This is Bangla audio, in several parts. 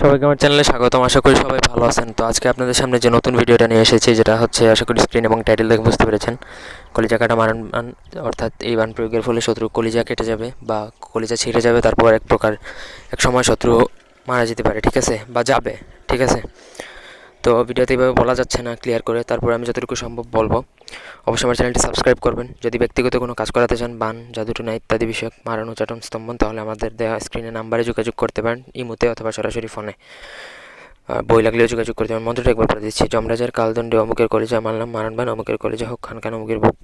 সবাইকে আমার চ্যানেলে স্বাগতম, আশা করি সবাই ভালো আছেন। তো আজকে আপনাদের সামনে যে নতুন ভিডিওটা নিয়ে এসেছি, যেটা হচ্ছে আশা করি স্ক্রিন এবং টাইটেল দেখে বুঝতে পেরেছেন। কলিজা কাটা মারণ বান অর্থাৎ এই বান প্রয়োগের ফলে শত্রু কলিজা কেটে যাবে বা কলিজা ছিঁড়ে যাবে, তারপর এক প্রকার, এক সময় শত্রু মারা যেতে পারে, ঠিক আছে? বা যাবে, ঠিক আছে? তো ভিডিওতে এইভাবে বলা যাচ্ছে না ক্লিয়ার করে। তারপরে আমি যতটুকু সম্ভব বলব। অবশ্যই আমার চ্যানেলটি সাবস্ক্রাইব করবেন। যদি ব্যক্তিগত কোনো কাজ করাতে চান, বান জাদুটনা ইত্যাদি বিষয়ক, মারণ উচ্চাটন স্তম্ভন, তাহলে আমাদের দেওয়া স্ক্রিনে নাম্বারে যোগাযোগ করতে পারেন, ইমুতে অথবা সরাসরি ফোনে বই লাগলেও যোগাযোগ করতে পারেন। মন্ত্রটা একবার বলে দিচ্ছি। যমরাজের কালদণ্ডে অমুকের কলেজা মানলাম মারণবান অমুকের কলেজা হোক, খান খান অমুকের বুক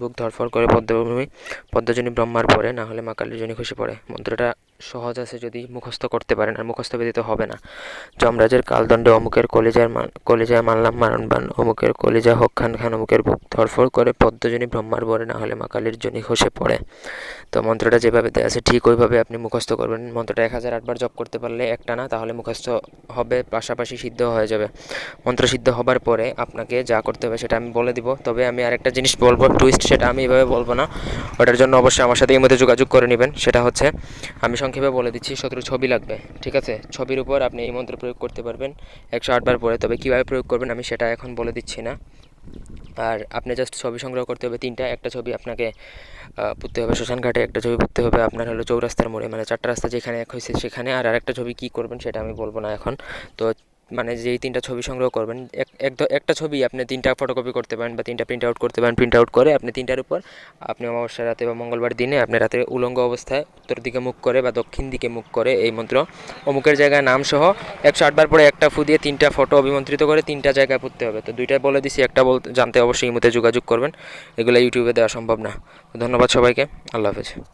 বুক ধরফর করে পদ্মভূমি, পদ্মজনী ব্রহ্মার পরে, না হলে মা কালীর জনী খুশি পড়ে। মন্ত্রটা সহজ আছে যদি মুখস্থ করতে পারেন, আর মুখস্থ ব্যতীত হবে না। যমরাজের কালদণ্ডে অমুকের কলেজার কলেজায় মানলাম মারণবান অমুকের কলেজা হোক খান খান, অমুকের বুক ধরফর করে পদ্মজনী ব্রহ্মার পরে না হলে মা কালীর জনী খসে পড়ে। তো মন্ত্রটা যেভাবে দেওয়া আছে ঠিক ওইভাবে আপনি মুখস্থ করবেন। মন্ত্রটা এক হাজার আটবার জপ করতে পারলে একটা না, তাহলে মুখস্থ হবে, পাশাপাশি সিদ্ধ হয়ে যাবে। মন্ত্র সিদ্ধ হবার পরে আপনাকে যা করতে হবে সেটা আমি বলে দিব। তবে আমি আরেকটা জিনিস বলব টুইস্ট সেটা আমি এভাবে বলব না। ওটার জন্য অবশ্যই আমার সাথে এই মধ্যে যোগাযোগ করে নেবেন। সেটা হচ্ছে, আমি সংক্ষেপে বলে দিচ্ছি শত্রু ছবি লাগবে, ঠিক আছে? ছবির উপর আপনি এই মন্ত্র প্রয়োগ করতে পারবেন। একশো আটবার পরে তবে কীভাবে প্রয়োগ করবেন আমি সেটা এখন বলে দিচ্ছি না। আর আপনি জাস্ট ছবি সংগ্রহ করতে হবে তিনটা, একটা ছবি আপনাকে পুঁততে হবে শ্মশান ঘাটে, একটা ছবি পুঁততে হবে আপনার হলো চৌরাস্তার মোড়ে মানে চারটা রাস্তা যেখানে এক হয়েছে সেখানে, আর আরেকটা ছবি কী করবেন সেটা আমি বলব না এখন। তো মানে যেই তিনটা ছবি সংগ্রহ করবেন, এক এক একটা ছবি আপনি তিনটা ফটোকপি করতে পারেন বা তিনটা প্রিন্ট আউট করতে পারেন প্রিন্ট আউট করে আপনি তিনটার উপর আপনি অমাবস্যা রাতে বা মঙ্গলবার দিনে আপনি রাতে উলঙ্গ অবস্থায় উত্তর দিকে মুখ করে বা দক্ষিণ দিকে মুখ করে এই মন্ত্র অমুকের জায়গায় নাম সহ একশো আটবার পরে একটা ফু দিয়ে তিনটা ফটো অভিমন্ত্রিত করে তিনটা জায়গায় পড়তে হবে। তো দুইটা বলে দিছি, একটা বলতে জানতে অবশ্যই ইমুতে যোগাযোগ করবেন। এগুলো ইউটিউবে দেওয়া সম্ভব না। ধন্যবাদ সবাইকে। আল্লাহ হাফেজ।